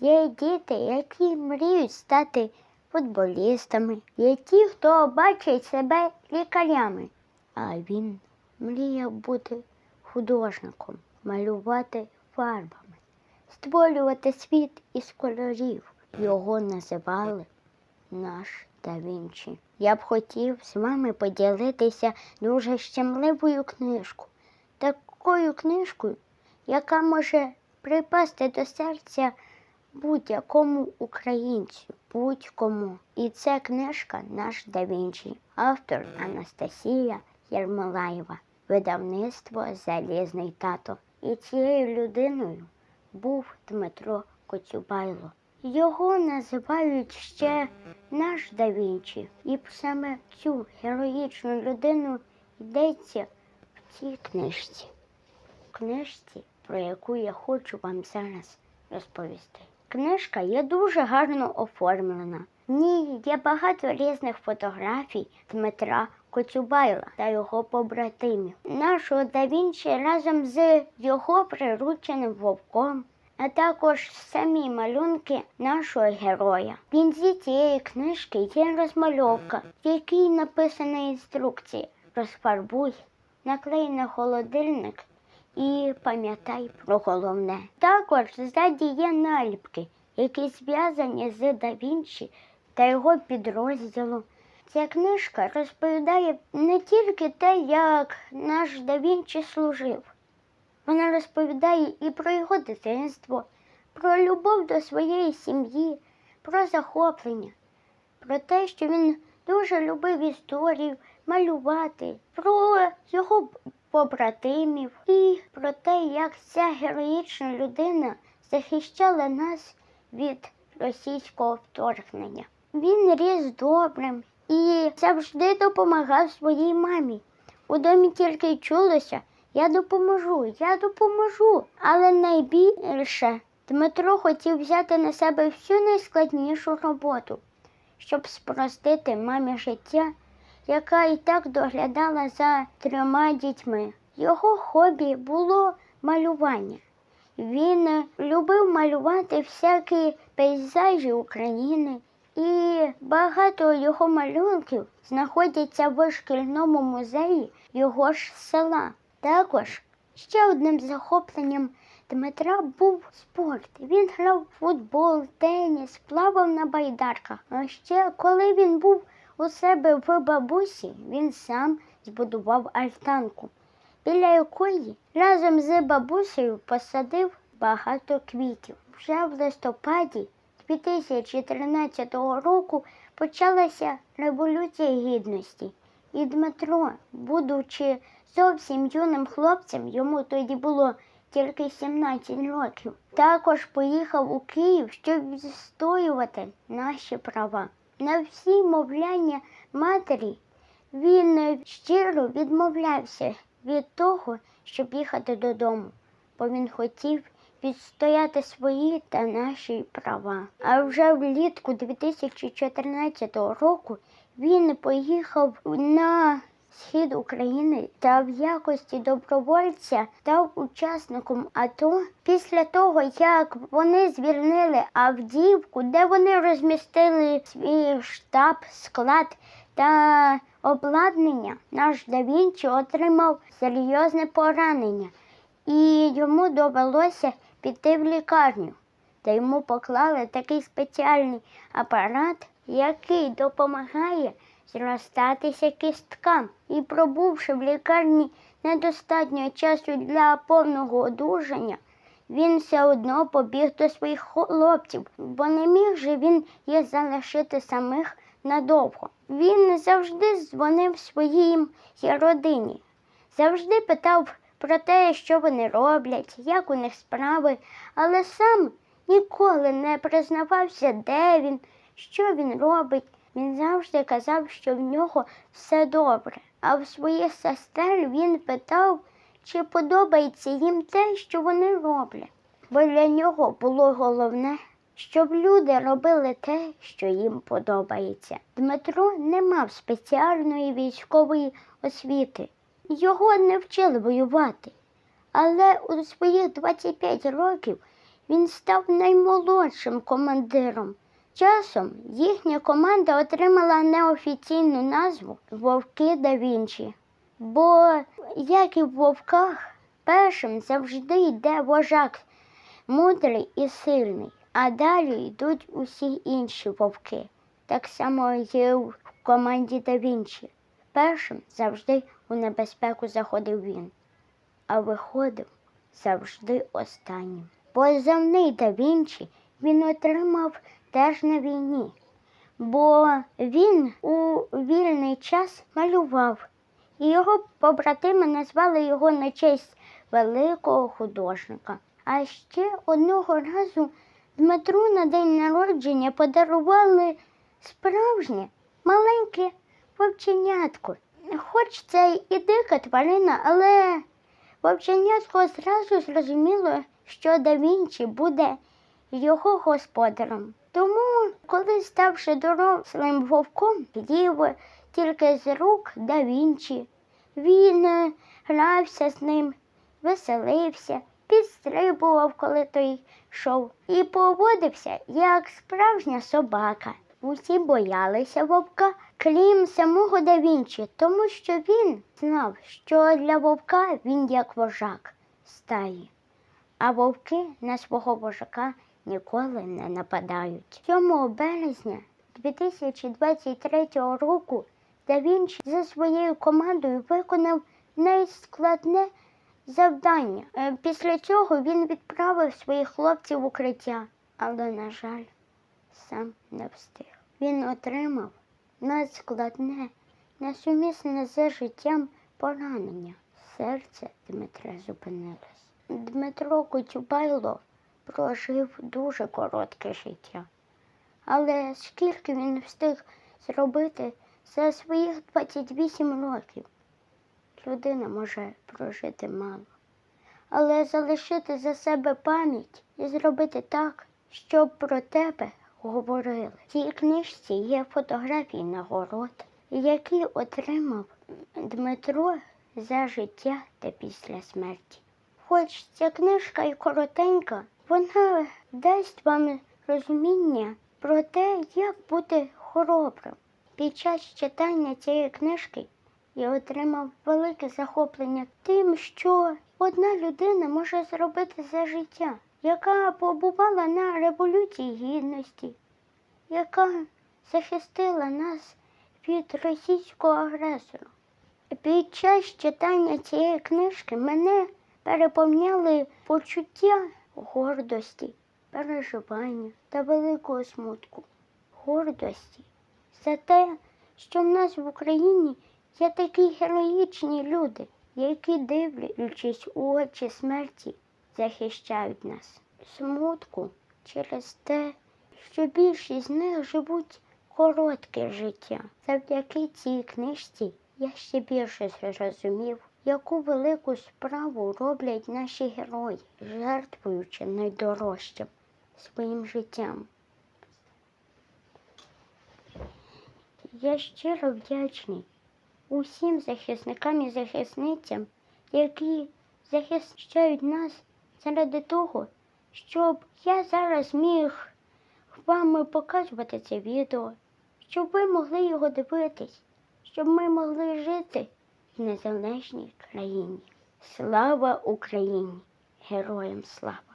Є діти, які мріють стати футболістами, є ті, хто бачить себе лікарями. А він мріяв бути художником, малювати фарбами, створювати світ із кольорів. Його називали наш да Вінчі. Я б хотів з вами поділитися дуже щемливою книжкою. Такою книжкою, яка може припасти до серця будь-якому українцю, будь-кому. І це книжка Наш да автор Анастасія Єрмолаєва, видавництво Залізний тато. І цією людиною був Дмитро Коцюбайло. Його називають ще наш да. І саме цю героїчну людину йдеться в цій книжці. Книжці, про яку я хочу вам зараз розповісти. Книжка є дуже гарно оформлена. В ній є багато різних фотографій Дмитра Коцюбайла та його побратимів. Нашого да Вінчі разом з його прирученим вовком, а також самі малюнки нашого героя. В кінці цієї книжки є розмальовка, в якій написана інструкція. Розфарбуй, наклей на холодильник і пам'ятай про головне. Також ззаді є наліпки, які зв'язані з Да Вінчі та його підрозділом. Ця книжка розповідає не тільки те, як наш Да Вінчі служив. Вона розповідає і про його дитинство, про любов до своєї сім'ї, про захоплення, про те, що він дуже любив історію, малювати, про його побратимів і про те, як ця героїчна людина захищала нас від російського вторгнення. Він ріс добрим і завжди допомагав своїй мамі. У домі тільки чулося я допоможу, я допоможу. Але найбільше Дмитро хотів взяти на себе всю найскладнішу роботу, щоб спростити мамі життя, яка і так доглядала за трьома дітьми. Його хобі було малювання. Він любив малювати всякі пейзажі України, і багато його малюнків знаходяться в шкільному музеї його ж села. Також ще одним захопленням Дмитра був спорт. Він грав в футбол, теніс, плавав на байдарках. А ще коли він був у себе в бабусі, він сам збудував альтанку, біля якої разом з бабусею посадив багато квітів. Вже в листопаді 2013 року почалася Революція Гідності, і Дмитро, будучи зовсім юним хлопцем, йому тоді було тільки 17 років, також поїхав у Київ, щоб відстоювати наші права. На всі мовляння матері він щиро відмовлявся від того, щоб їхати додому, бо він хотів відстояти свої та наші права. А вже влітку 2014 року він поїхав на схід України та в якості добровольця став учасником АТО після того, як вони звільнили Авдіївку, де вони розмістили свій штаб, склад та обладнання. Наш да Вінчі отримав серйозне поранення і йому довелося піти в лікарню, та йому поклали такий спеціальний апарат, який допомагає зростатися кісткам. І пробувши в лікарні недостатньо часу для повного одужання, він все одно побіг до своїх хлопців, бо не міг же він їх залишити самих надовго. Він завжди дзвонив своїм родині, завжди питав про те, що вони роблять, як у них справи, але сам ніколи не признавався, де він, що він робить. Він завжди казав, що в нього все добре. А в своїх сестер він питав, чи подобається їм те, що вони роблять. Бо для нього було головне, щоб люди робили те, що їм подобається. Дмитро не мав спеціальної військової освіти. Його не вчили воювати. Але у своїх 25 років він став наймолодшим командиром. Часом їхня команда отримала неофіційну назву Вовки да Вінчі. Бо, як і в вовках, першим завжди йде вожак, мудрий і сильний, а далі йдуть усі інші вовки. Так само є в команді да Вінчі. Першим завжди у небезпеку заходив він, а виходив завжди останнім. Позивний да Вінчі він отримав теж на війні, бо він у вільний час малював, і його побратими назвали його на честь великого художника. А ще одного разу Дмитру на день народження подарували справжнє маленьке вовченятко. Хоч це і дика тварина, але вовченятко зразу зрозуміло, що да Вінчі буде його господарем. Тому, коли ставши дорослим вовком, їв тільки з рук да Вінчі. Він е, грався з ним, веселився, підстрибував, коли той йшов, і поводився як справжня собака. Усі боялися вовка, крім самого да Вінчі, тому що він знав, що для вовка він як вожак стаї, а вовки на свого вожака ніколи не нападають. 7 березня 2023 року Да Вінчі за своєю командою виконав найскладне завдання. Е, Після цього він відправив своїх хлопців в укриття, але, на жаль, сам не встиг. Він отримав надскладне, несумісне з життям поранення. Серце Дмитра зупинилось. Дмитро Коцюбайло прожив дуже коротке життя. Але скільки він встиг зробити за своїх 28 років? Людина може прожити мало, але залишити за себе пам'ять і зробити так, щоб про тебе говорили. В цій книжці є фотографії нагород, які отримав Дмитро за життя та після смерті. Хоч ця книжка і коротенька, вона дасть вам розуміння про те, як бути хоробрим. Під час читання цієї книжки я отримав велике захоплення тим, що одна людина може зробити за життя, яка побувала на Революції Гідності, яка захистила нас від російського агресора. Під час читання цієї книжки мене переповняли почуття гордості, переживання та великого смутку. Гордості за те, що в нас в Україні є такі героїчні люди, які, дивлячись у очі смерті, захищають нас. Смутку через те, що більшість з них живуть коротке життя. Завдяки цій книжці я ще більше зрозумів, яку велику справу роблять наші герої, жертвуючи найдорожчим своїм життям. Я щиро вдячний усім захисникам і захисницям, які захищають нас заради того, щоб я зараз міг вам показувати це відео, щоб ви могли його дивитись, щоб ми могли жити незалежній країні. Слава Україні! Героям слава!